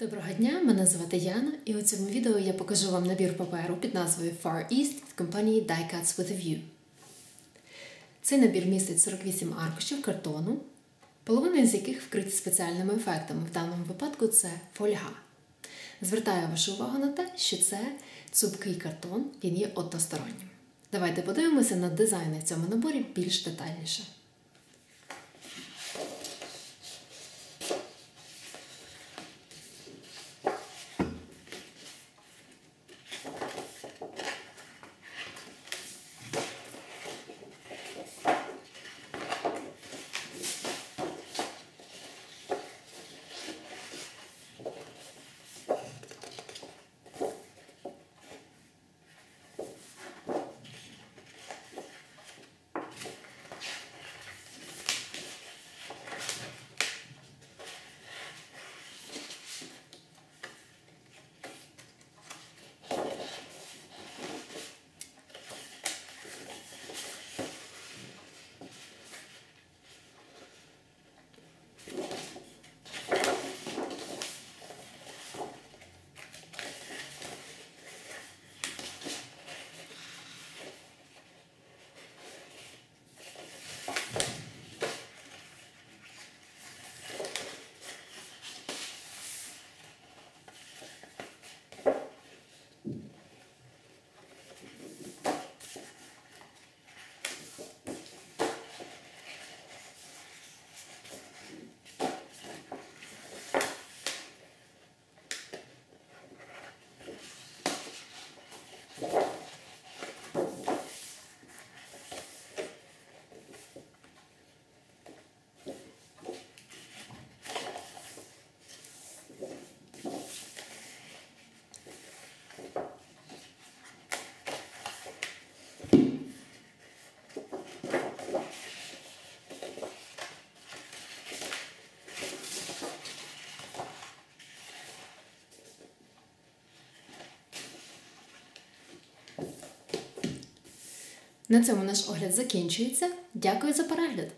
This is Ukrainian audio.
Доброго дня, мене звати Яна, і у цьому відео я покажу вам набір паперу під назвою Far East від компанії Die Cuts with a View. Цей набір містить 48 аркушів картону, половина з яких вкриті спеціальними ефектами. В даному випадку це фольга. Звертаю вашу увагу на те, що це цупкий картон, він є одностороннім. Давайте подивимося на дизайни в цьому наборі більш детальніше. На цьому наш огляд закінчується. Дякую за перегляд!